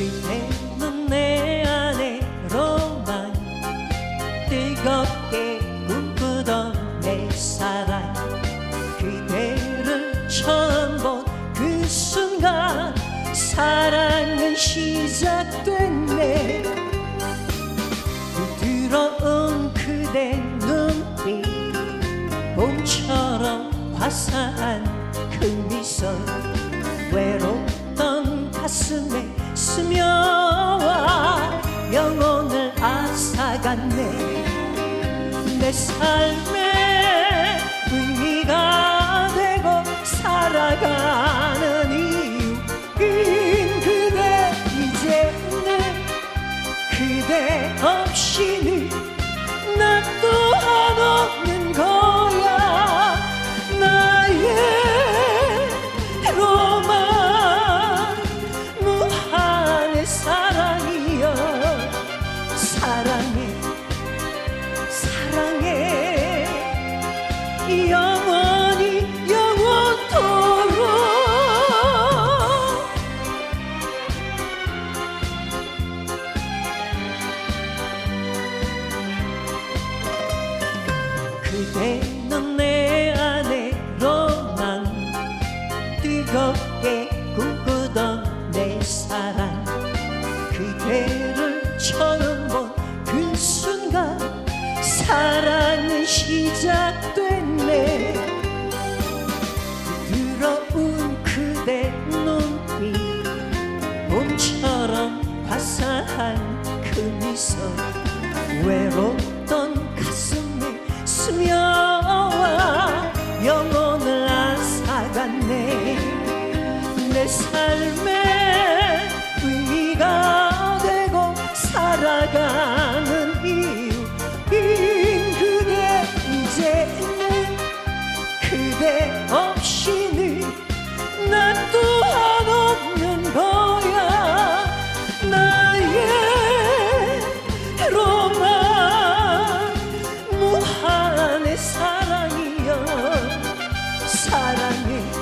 그대는 내 안에로만 뜨겁게 꿈꾸던 내 사랑. 그대를 처음 본 그 순간 사랑은 시작됐네 부드러운 그대 눈빛 봄처럼 화사한 그 미소 외로웠던 가슴에 스며와 영혼을 앗아갔네. 내 삶의 의미가 되고 살아가 영원히 영원토록. 그대는 내 안에 로망. 뜨겁게 꿈꾸던 내 사랑. 그대를 처음 본 그 순간 사랑은 시작됐 봄처럼 화사한 그 미소 외롭던 가슴에 스며와 영혼을 앗아갔네. 내 삶의 사랑해.